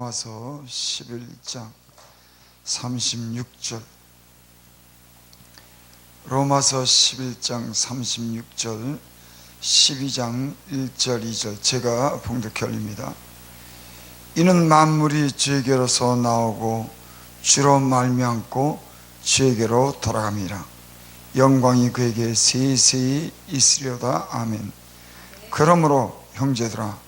로마서 11장 36절. 로마서 11장 36절 12장 1절 2절 제가 봉독해 올립니다. 이는 만물이 주에게로서 나오고 주로 말미암고 주에게로 돌아갑니다. 영광이 그에게 세세히 있으려다. 아멘. 그러므로 형제들아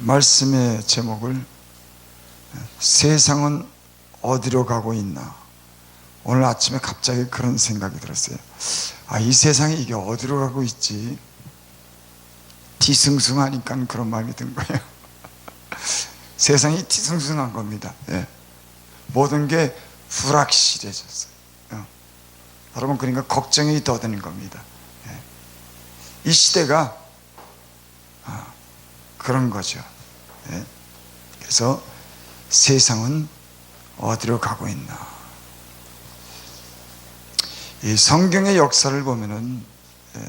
말씀의 제목을 예, 세상은 어디로 가고 있나. 오늘 아침에 갑자기 그런 생각이 들었어요. 아, 이 세상이 이게 어디로 가고 있지? 뒤숭숭하니까 그런 마음이 든 거예요. 세상이 뒤숭숭한 겁니다. 예. 모든 게 불확실해졌어요. 어. 여러분 그러니까 걱정이 더 드는 겁니다. 예. 이 시대가 아, 그런 거죠. 예. 그래서 세상은 어디로 가고 있나? 이 성경의 역사를 보면은 예.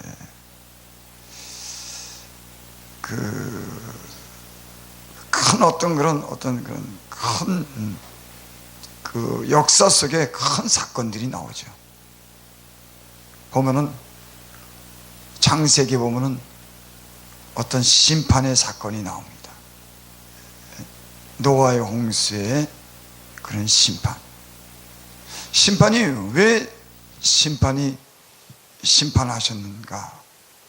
그큰 어떤 그런 어떤 그런 큰 그 역사 속에 큰 사건들이 나오죠. 보면은 창세기 보면은 어떤 심판의 사건이 나옵니다. 노아의 홍수의 그런 심판. 심판이 왜 심판이 심판하셨는가?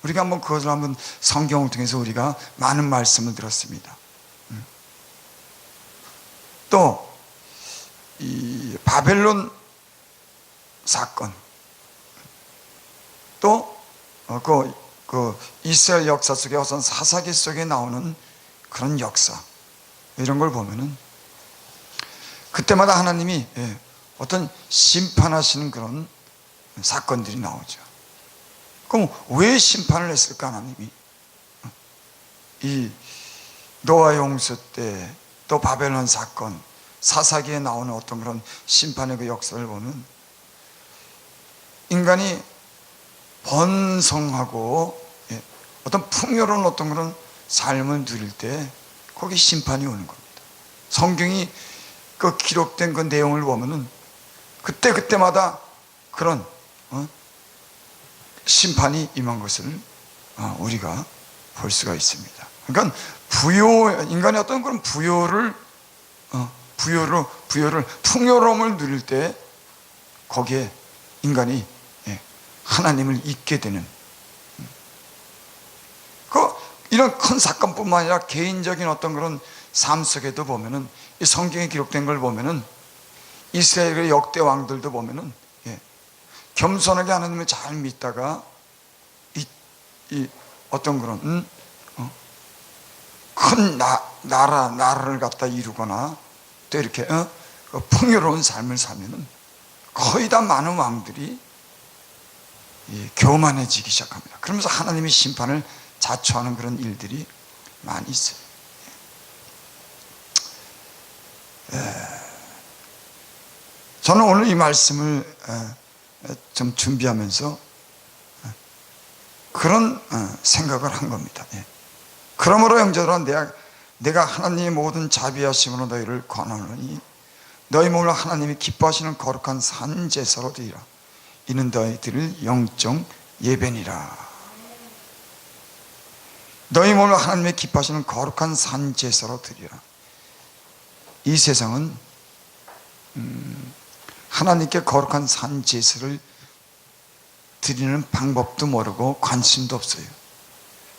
우리가 한번 그것을 한번 성경을 통해서 우리가 많은 말씀을 들었습니다. 음. 또, 이 바벨론 사건. 또, 어, 그 그 이스라엘 역사 속에 어떤 사사기 속에 나오는 그런 역사 이런 걸 보면은 그때마다 하나님이 예, 어떤 심판하시는 그런 사건들이 나오죠. 그럼 왜 심판을 했을까 하나님이? 이 노아 용수 때 또 바벨론 사건 사사기에 나오는 어떤 그런 심판의 그 역사를 보면 인간이 번성하고 예, 어떤 풍요로운 어떤 그런 삶을 누릴 때 거기 심판이 오는 겁니다. 성경이 그 기록된 그 내용을 보면은 그때 그때마다 그런 어? 심판이 임한 것을 어, 우리가 볼 수가 있습니다. 그러니까 부요 인간의 어떤 그런 부요를 어, 부요를 부요를 풍요로움을 누릴 때 거기에 인간이 하나님을 잊게 되는. 그 이런 큰 사건뿐만 아니라 개인적인 어떤 그런 삶 속에도 보면은 이 성경에 기록된 걸 보면은 이스라엘의 역대 왕들도 보면은 예, 겸손하게 하나님을 잘 믿다가 이, 이 어떤 그런 음, 어, 큰 나, 나라 나라를 갖다 이루거나 또 이렇게 어, 그 풍요로운 삶을 살면은 거의 다 많은 왕들이 교만해지기 시작합니다. 그러면서 하나님의 심판을 자초하는 그런 일들이 많이 있어요. 저는 오늘 이 말씀을 좀 준비하면서 그런 어, 생각을 한 겁니다. 예. 그러므로 형제들아 내가, 하나님의 모든 자비하심으로 너희를 권하노니 너희 몸을 하나님이 기뻐하시는 거룩한 산 제사로 드리라. 이는 너희들을 영적 예배니라. 너희 몸을 하나님의 기뻐하시는 거룩한 산 제사로 드리라. 이 세상은 음, 하나님께 거룩한 산 제사를 드리는 방법도 모르고 관심도 없어요.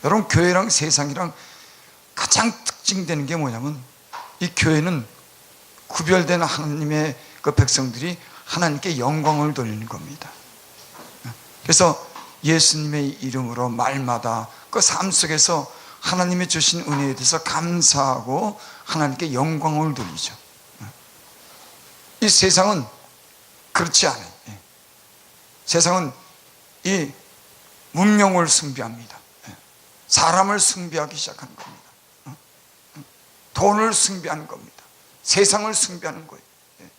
여러분 교회랑 세상이랑 가장 특징되는 게 뭐냐면 이 교회는 구별된 하나님의 그 백성들이 하나님께 영광을 돌리는 겁니다. 그래서 예수님의 이름으로 말마다 그 삶 속에서 하나님이 주신 은혜에 대해서 감사하고 하나님께 영광을 돌리죠. 이 세상은 그렇지 않아요. 예. 세상은 이 문명을 숭배합니다. 예. 사람을 숭배하기 시작하는 겁니다. 어? 어? 돈을 숭배하는 겁니다. 세상을 숭배하는 거예요. 예.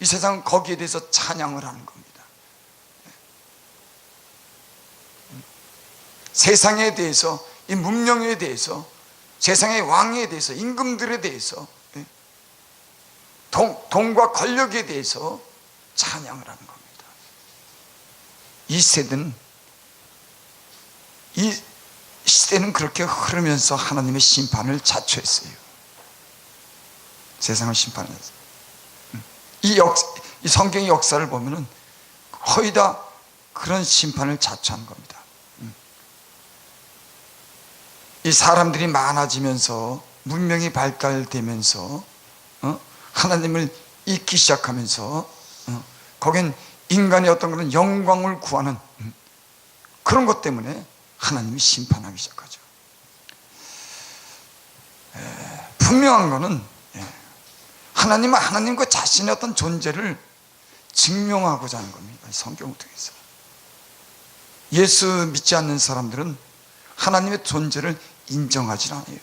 이 세상은 거기에 대해서 찬양을 하는 겁니다. 예. 음. 세상에 대해서 이 문명에 대해서 세상의 왕에 대해서 임금들에 대해서 예. 돈, 돈과 권력에 대해서 찬양을 하는 겁니다. 이 세대는 이 시대는 그렇게 흐르면서 하나님의 심판을 자초했어요. 세상을 심판했어요. 음. 이 역, 이 성경의 역사를 보면은 거의 다 그런 심판을 자초한 겁니다. 음. 이 사람들이 많아지면서 문명이 발달되면서 어? 하나님을 잊기 시작하면서 어? 거긴 인간의 어떤 그런 영광을 구하는 음, 그런 것 때문에 하나님이 심판하기 시작하죠. 에, 분명한 것은 예, 하나님은 하나님 그 자신의 어떤 존재를 증명하고자 하는 겁니다. 성경을 통해서. 예수 믿지 않는 사람들은 하나님의 존재를 인정하지 않아요.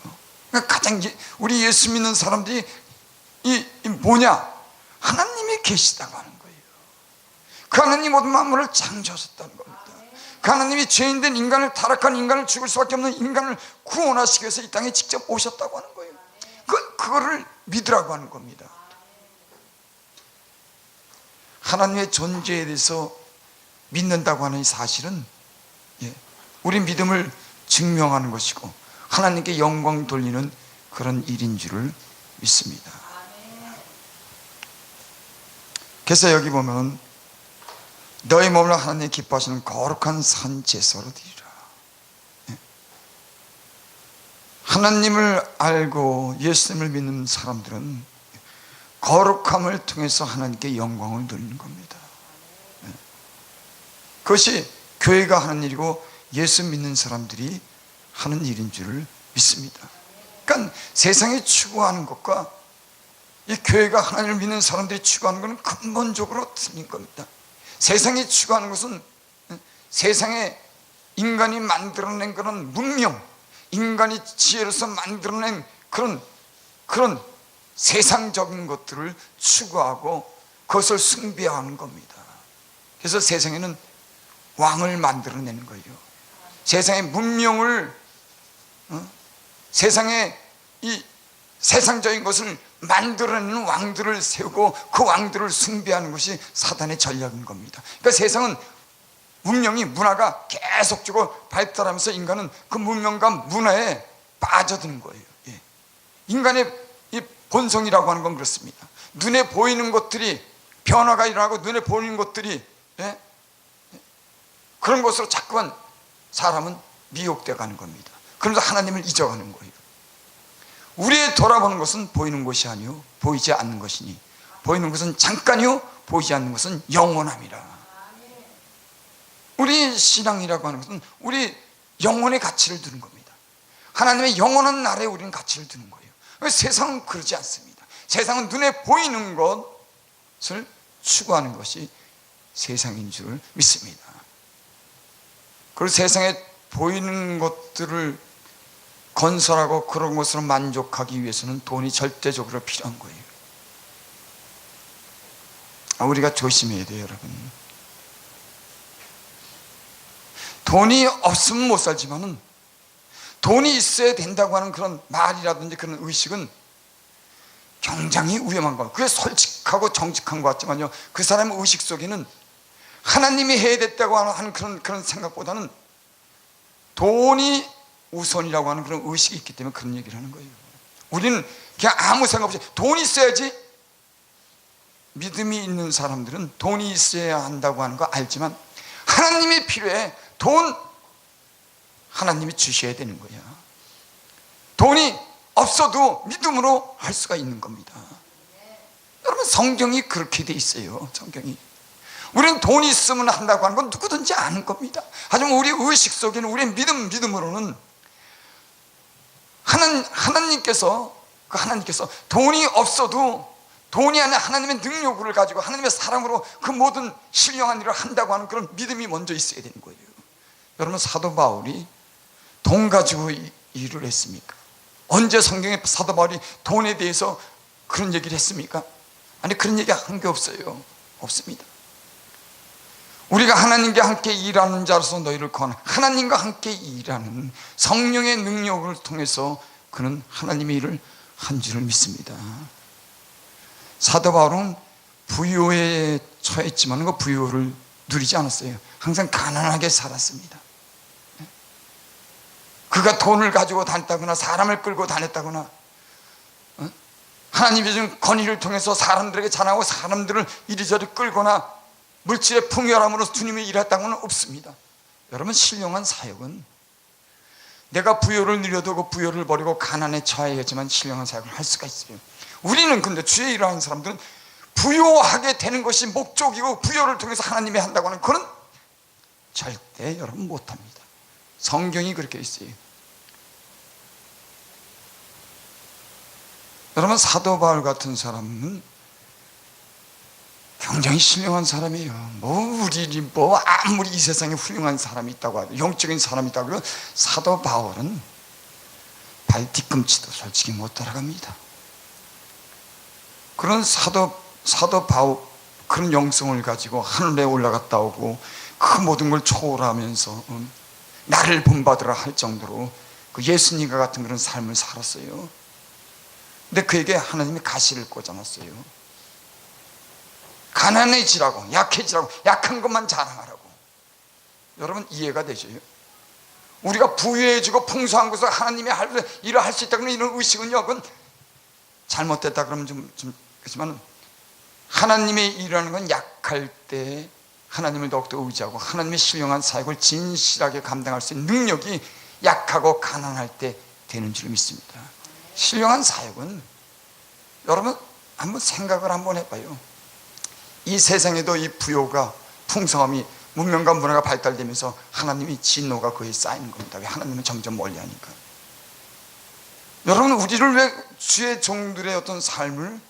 그러니까 가장 우리 예수 믿는 사람들이 이, 이 뭐냐? 하나님이 계시다고 하는 거예요. 그 하나님 모든 만물을 창조하셨다는 겁니다. 그 하나님이 죄인된 인간을 타락한 인간을 죽을 수밖에 없는 인간을 구원하시기 위해서 이 땅에 직접 오셨다고 하는 거예요. 그, 그거를 믿으라고 하는 겁니다. 하나님의 존재에 대해서 믿는다고 하는 이 사실은 예, 우리 믿음을 증명하는 것이고 하나님께 영광 돌리는 그런 일인 줄을 믿습니다. 그래서 여기 보면 너희 몸을 하나님 기뻐하시는 거룩한 산 제사로 드리라. 예. 하나님을 알고 예수님을 믿는 사람들은 거룩함을 통해서 하나님께 영광을 돌리는 겁니다. 예. 그것이 교회가 하는 일이고 예수 믿는 사람들이 하는 일인 줄을 믿습니다. 그러니까 세상이 추구하는 것과 이 교회가 하나님을 믿는 사람들이 추구하는 것은 근본적으로 틀린 겁니다. 세상이 추구하는 것은 세상에 인간이 만들어낸 그런 문명, 인간이 지혜로서 만들어낸 그런 그런 세상적인 것들을 추구하고 그것을 숭배하는 겁니다. 그래서 세상에는 왕을 만들어내는 거예요. 세상의 문명을 어? 세상의 이 세상적인 것을 만들어내는 왕들을 세우고 그 왕들을 숭배하는 것이 사단의 전략인 겁니다. 그러니까 세상은 문명이 문화가 계속적으로 발달하면서 인간은 그 문명과 문화에 빠져드는 거예요. 예. 인간의 이 본성이라고 하는 건 그렇습니다. 눈에 보이는 것들이 변화가 일어나고 눈에 보이는 것들이 예? 그런 것으로 자꾸만 사람은 미혹되어 가는 겁니다. 그러면서 하나님을 잊어가는 거예요. 우리의 돌아보는 것은 보이는 것이 아니요 보이지 않는 것이니 보이는 것은 잠깐이요 보이지 않는 것은 영원함이라. 우리 신앙이라고 하는 것은 우리 영혼의 가치를 두는 겁니다. 하나님의 영원한 나라에 우리는 가치를 두는 거예요. 세상은 그러지 않습니다. 세상은 눈에 보이는 것을 추구하는 것이 세상인 줄 믿습니다. 그리고 세상에 보이는 것들을 건설하고 그런 것으로 만족하기 위해서는 돈이 절대적으로 필요한 거예요. 아, 우리가 조심해야 돼요, 여러분. 돈이 없으면 못 살지만은 돈이 있어야 된다고 하는 그런 말이라든지 그런 의식은 굉장히 위험한 거. 그게 솔직하고 정직한 것 같지만요. 그 사람의 의식 속에는 하나님이 해야 됐다고 하는 그런 그런 생각보다는 돈이 우선이라고 하는 그런 의식이 있기 때문에 그런 얘기를 하는 거예요. 우리는 그냥 아무 생각 없이 돈이 있어야지 믿음이 있는 사람들은 돈이 있어야 한다고 하는 거 알지만 하나님이 필요해. 돈 하나님이 주셔야 되는 거야. 돈이 없어도 믿음으로 할 수가 있는 겁니다. 여러분 성경이 그렇게 돼 있어요. 성경이. 우리는 돈이 있으면 한다고 하는 건 누구든지 아는 겁니다. 하지만 우리 의식 속에는 우리 믿음 믿음으로는 하나님, 하나님께서 그 하나님께서 돈이 없어도 돈이 아니라 하나님의 능력을 가지고 하나님의 사랑으로 그 모든 신령한 일을 한다고 하는 그런 믿음이 먼저 있어야 되는 거예요. 여러분 사도 바울이 돈 가지고 이- 일을 했습니까? 언제 성경에 사도 바울이 돈에 대해서 그런 얘기를 했습니까? 아니 그런 얘기 한 게 없어요. 없습니다. 우리가 하나님과 함께 일하는 자로서 너희를 권 하나님과 함께 일하는 성령의 능력을 통해서 그는 하나님의 일을 한 줄을 믿습니다. 사도 바울은 부요에 처했지만 그 부요를 누리지 않았어요. 항상 가난하게 살았습니다. 그가 돈을 가지고 다녔다거나 사람을 끌고 다녔다거나 어? 하나님이 준 건의를 통해서 사람들에게 자랑하고 사람들을 이리저리 끌거나 물질의 풍요함으로 주님이 일했다고는 없습니다. 여러분 신령한 사역은 내가 부여를 그 부여를 버리고 가난에 처해야지만 신령한 사역을 할 수가 있어요. 우리는 근데 주의 일을 하는 사람들은 부여하게 되는 것이 목적이고 부여를 통해서 하나님이 한다고 하는 그런 절대 여러분 못합니다. 성경이 그렇게 있어요. 여러분 사도 바울 같은 사람은 굉장히 신령한 사람이에요. 뭐 우리 뭐 아무리 이 세상에 훌륭한 사람이 있다고 하도 영적인 사람이 있다고 해도 사도 바울은 발 뒤꿈치도 솔직히 못 따라갑니다. 그런 사도 사도 바울 그런 영성을 가지고 하늘에 올라갔다 오고 그 모든 걸 초월하면서 음, 나를 본받으라 할 정도로 그 예수님과 같은 그런 삶을 살았어요. 근데 그에게 하나님이 가시를 꽂아놨어요. 가난해지라고, 약해지라고, 약한 것만 자랑하라고. 여러분 이해가 되죠? 우리가 부유해지고 풍성한 것을 하나님이 할, 일을 할 수 있다 그러면 이런 의식은요, 그건 잘못됐다 그러면 좀, 좀, 그렇지만 하나님의 일이라는 건 약할 때 하나님을 더욱더 의지하고 하나님의 신령한 사역을 진실하게 감당할 수 있는 능력이 약하고 가난할 때 되는 줄 믿습니다. 신령한 사역은 여러분 한번 생각을 한번 해봐요. 이 세상에도 이 부요가 풍성함이 문명과 문화가 발달되면서 하나님이 진노가 거의 쌓이는 겁니다. 왜 하나님은 점점 멀리하니까. 여러분 우리를 왜 주의 종들의 어떤 삶을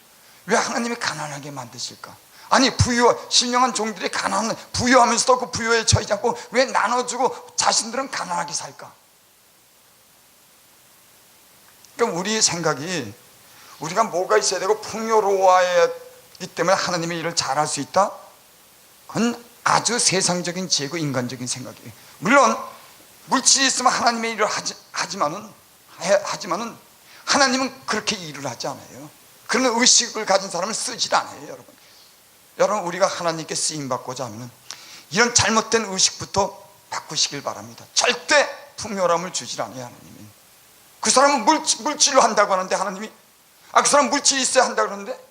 왜 하나님이 가난하게 만드실까? 아니 부유 신령한 종들이 가난 부유하면서도 그 부유에 처하지 않고 왜 나눠주고 자신들은 가난하게 살까? 그러니까 우리 생각이 우리가 뭐가 있어야 되고 풍요로워야 기 때문에 하나님의 일을 잘할 수 있다? 그건 아주 세상적인 지혜고 인간적인 생각이에요. 물론 물질이 있으면 하나님의 일을 하지, 하지만은 해- 하지만은 하나님은 그렇게 일을 하지 않아요. 그런 의식을 가진 사람을 쓰질 않아요, 여러분. 여러분 우리가 하나님께 쓰임 받고자 하면 이런 잘못된 의식부터 바꾸시길 바랍니다. 절대 풍요함을 주질 않아요, 하나님이. 그 사람은 물질, 물질로 한다고 하는데 하나님이 아 그 사람 물질이 있어야 한다 그러는데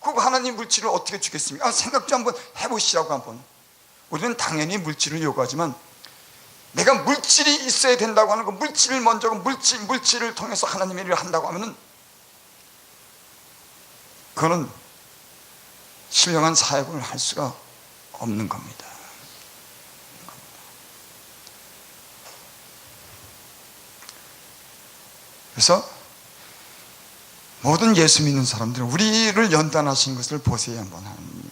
그 하나님 물질을 어떻게 주겠습니까? 아, 생각 좀 한번 해보시라고 한번 우리는 당연히 물질을 요구하지만 내가 물질이 있어야 된다고 하는 그 물질을 먼저 그 물질, 물질을 통해서 하나님의 일을 한다고 하면은 그거는 신령한 사역을 할 수가 없는 겁니다. 그래서 모든 예수 믿는 사람들 우리를 연단하신 것을 보세요 한번. 하나님이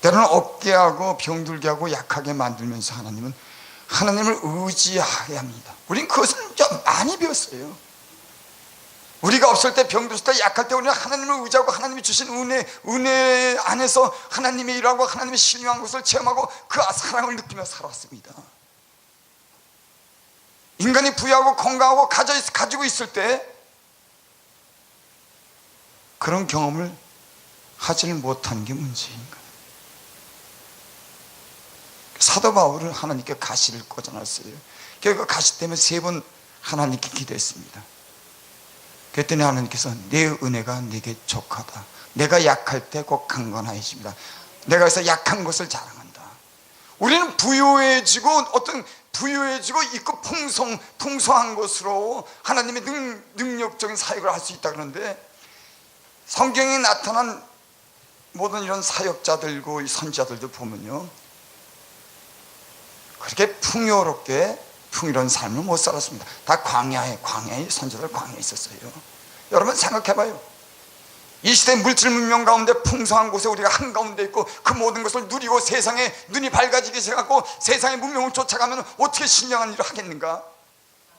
때로는 없게 하고 병들게 하고 약하게 만들면서 하나님은 하나님을 의지하게 합니다. 우린 그것을 좀 많이 배웠어요. 우리가 없을 때 병들었을 때 약할 때 우리는 하나님을 의지하고 하나님이 주신 은혜 은혜 안에서 하나님의 일하고 하나님의 신령한 것을 체험하고 그 사랑을 느끼며 살았습니다. 인간이 부유하고 건강하고 가지고 있을 때 그런 경험을 하지를 못한 게 문제인 거예요. 사도 바울은 하나님께 가시를 꽂아놨어요. 결국 가시 때문에 세 번 하나님께 기도했습니다. 그랬더니 하나님께서 내 은혜가 내게 족하다. 내가 약할 때꼭 강건하여집니다. 내가 그래서 약한 것을 자랑한다. 우리는 부유해지고 어떤 부유해지고 있고 풍성 풍성한 것으로 하나님의 능, 능력적인 사역을 할 수 있다 그러는데 성경에 나타난 모든 이런 사역자들고 이 선지자들도 보면요 그렇게 풍요롭게 풍요로운 삶을 못 살았습니다. 다 광야에 광야에 선지자들 광야에 있었어요. 여러분 생각해봐요. 이 시대 물질 문명 가운데 풍성한 곳에 우리가 한가운데 있고 그 모든 것을 누리고 세상에 눈이 밝아지기 시작하고 세상의 문명을 쫓아가면 어떻게 신령한 일을 하겠는가?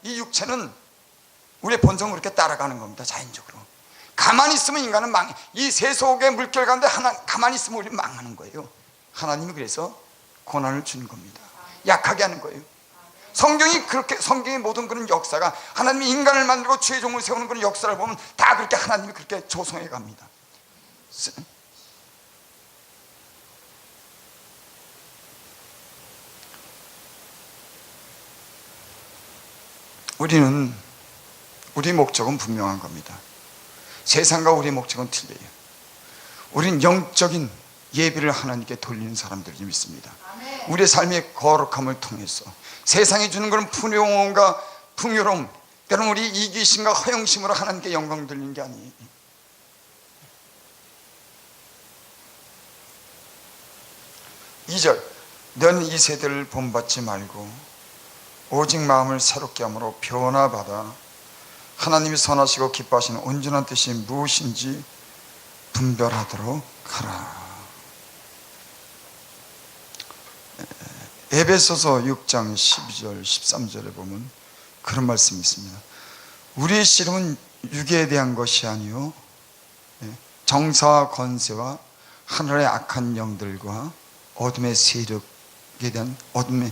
이 육체는 우리의 본성을 그렇게 따라가는 겁니다. 자연적으로. 가만히 있으면 인간은 망해. 이 세속의 물결 가운데 하나 가만히 있으면 우리 망하는 거예요. 하나님이 그래서 고난을 주는 겁니다. 약하게 하는 거예요. 성경이 그렇게 성경의 모든 그런 역사가 하나님이 인간을 만들고 최종을 세우는 그런 역사를 보면 다 그렇게 하나님이 그렇게 조성해 갑니다. 쓰- 우리는 우리 목적은 분명한 겁니다. 세상과 우리의 목적은 틀려요. 우리는 영적인 예배를 하나님께 돌리는 사람들이 믿습니다. 우리의 삶의 거룩함을 통해서 세상이 주는 그런 풍요함과 풍요로움 때로는 우리 이기심과 허영심으로 하나님께 영광 돌리는 게 아니에요. 이절 너는 이 세대를 본받지 말고 오직 마음을 새롭게 함으로 변화받아 하나님이 선하시고 기뻐하시는 온전한 뜻이 무엇인지 분별하도록 하라. 에베소서 6장 12절 13절에 보면 그런 말씀이 있습니다. 우리의 씨름은 육에 대한 것이 아니요 예, 정사와 권세와 하늘의 악한 영들과 어둠의 세력에 대한 어둠의